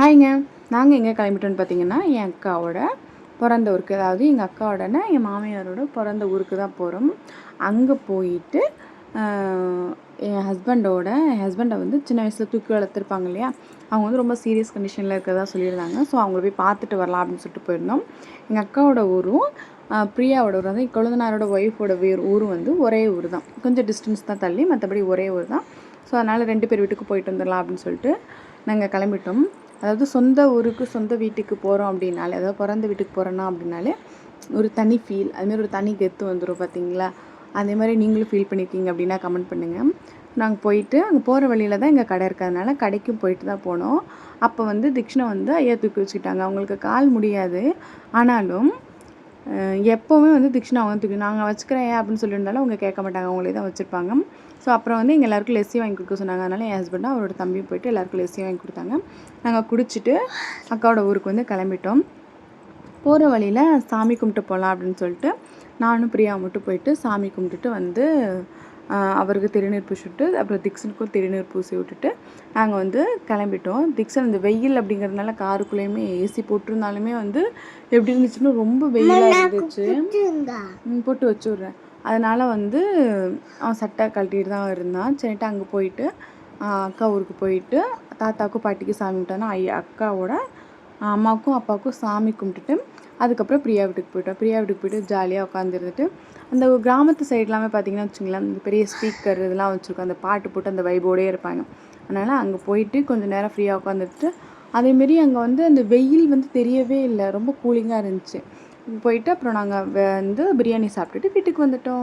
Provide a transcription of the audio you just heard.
ஹாய்ங்க. நாங்கள் எங்கே கிளம்பிட்டோன்னு பார்த்தீங்கன்னா என் அக்காவோட பிறந்த ஊருக்கு. அதாவது எங்கள் அக்காவோடனே என் மாமியாரோட பிறந்த ஊருக்கு தான் போகிறோம் அங்கே போயிட்டு என் ஹஸ்பண்டோட என் ஹஸ்பண்டை வந்து சின்ன வயசில் தூக்கி வளர்த்துருப்பாங்க இல்லையா? அவங்க வந்து ரொம்ப சீரியஸ் கண்டிஷனில் இருக்கிறதா சொல்லியிருந்தாங்க. ஸோ அவங்கள போய் பார்த்துட்டு வரலாம் அப்படின்னு சொல்லிட்டு போயிருந்தோம். எங்கள் அக்காவோட ஊரும் பிரியாவோட ஊர் வந்து கொழுந்தனாரோட ஒய்ஃபோட வேறு ஊரும் வந்து ஒரே ஊர் தான். கொஞ்சம் டிஸ்டன்ஸ் தான் தள்ளி மற்றபடி ஒரே ஊர் தான். ஸோ அதனால் ரெண்டு பேர் வீட்டுக்கு போயிட்டு வந்துடலாம் அப்படின்னு சொல்லிட்டு நாங்கள் கிளம்பிட்டோம். அதாவது சொந்த ஊருக்கு சொந்த வீட்டுக்கு போகிறோம் அப்படின்னாலே அதாவது பிறந்த வீட்டுக்கு போகிறோன்னா அப்படின்னாலே ஒரு தனி ஃபீல் அதுமாரி ஒரு தனி கெத்து வந்துடும் பார்த்தீங்களா அதே மாதிரி நீங்களும் ஃபீல் பண்ணியிருக்கீங்க அப்படின்னா கமெண்ட் பண்ணுங்கள் நாங்கள் போயிட்டு அங்கே போகிற வழியில் தான் எங்கள் கடை இருக்கிறதுனால கடைக்கும் போயிட்டு தான் போனோம். அப்போ வந்து திக்ஷனை வந்து ஐயா தூக்கி வச்சுக்கிட்டாங்க. அவங்களுக்கு கால் முடியாது. ஆனாலும் எப்போவுமே வந்து திக்ஷனா அவங்க தூக்கி நாங்கள் வச்சுக்கிறேன் அப்படின்னு சொல்லியிருந்தாலும் அவங்க கேட்க மாட்டாங்க. அவங்களே தான் வச்சுருப்பாங்க. ஸோ அப்புறம் வந்து எங்கள் எல்லாருக்கும் லெஸ்ஸி வாங்கி கொடுக்க சொன்னாங்க. அதனால் என் ஹஸ்பண்டும் அவரோட தம்பியும் போயிட்டு எல்லாருக்கும் லெஸ்ஸி வாங்கி கொடுத்தாங்க. நாங்கள் குடிச்சிட்டு அக்காவோட ஊருக்கு வந்து கிளம்பிட்டோம். போகிற வழியில் சாமி கும்பிட்டு போகலாம் அப்படின்னு சொல்லிட்டு நானும் பிரியா மட்டும் போயிட்டு சாமி கும்பிட்டுட்டு வந்து அவருக்கு திருநீர் பூசிவிட்டு அப்புறம் திக்ஸனுக்கும் திருநீர் பூசி விட்டுட்டு நாங்கள் வந்து கிளம்பிட்டோம். திக்ஸன் இந்த வெயில் அப்படிங்கிறதுனால காருக்குள்ளேயுமே ஏசி போட்டிருந்தாலுமே வந்து எப்படி இருந்துச்சுன்னா ரொம்ப வெயிலாக இருந்துச்சு. போட்டு வச்சு விட்றேன் அதனால் வந்து அவன் சட்டை கழட்டிட்டு தான் இருந்தான். சரிட்டு அங்கே போயிட்டு அக்கா ஊருக்கு போயிட்டு தாத்தாவுக்கும் பாட்டிக்கும் சாமி கும்பிட்டானா ஐயா அக்காவோட அம்மாவுக்கும் அப்பாவுக்கும் சாமி கும்பிட்டுட்டு அதுக்கப்புறம் பிரியா வீட்டுக்கு போயிட்டோம். பிரியா வீட்டுக்கு போயிட்டு ஜாலியாக உட்காந்துருந்துட்டு அந்த கிராமத்து சைட்லாமே பார்த்தீங்கன்னா வச்சுங்களேன் இந்த பெரிய ஸ்பீக்கர் இதெல்லாம் வச்சுருக்கோம். அந்த பாட்டு போட்டு அந்த வைபோடே இருப்பாங்க. அதனால் அங்கே போயிட்டு கொஞ்சம் நேரம் ஃப்ரீயாக உட்காந்துட்டு அதேமாரி அங்கே வந்து அந்த வெயில் வந்து தெரியவே இல்லை. ரொம்ப கூலிங்காக இருந்துச்சு. போயிட்டு அப்புறம் நாங்கள் வந்து பிரியாணி சாப்பிட்டுட்டு வீட்டுக்கு வந்துட்டோம்.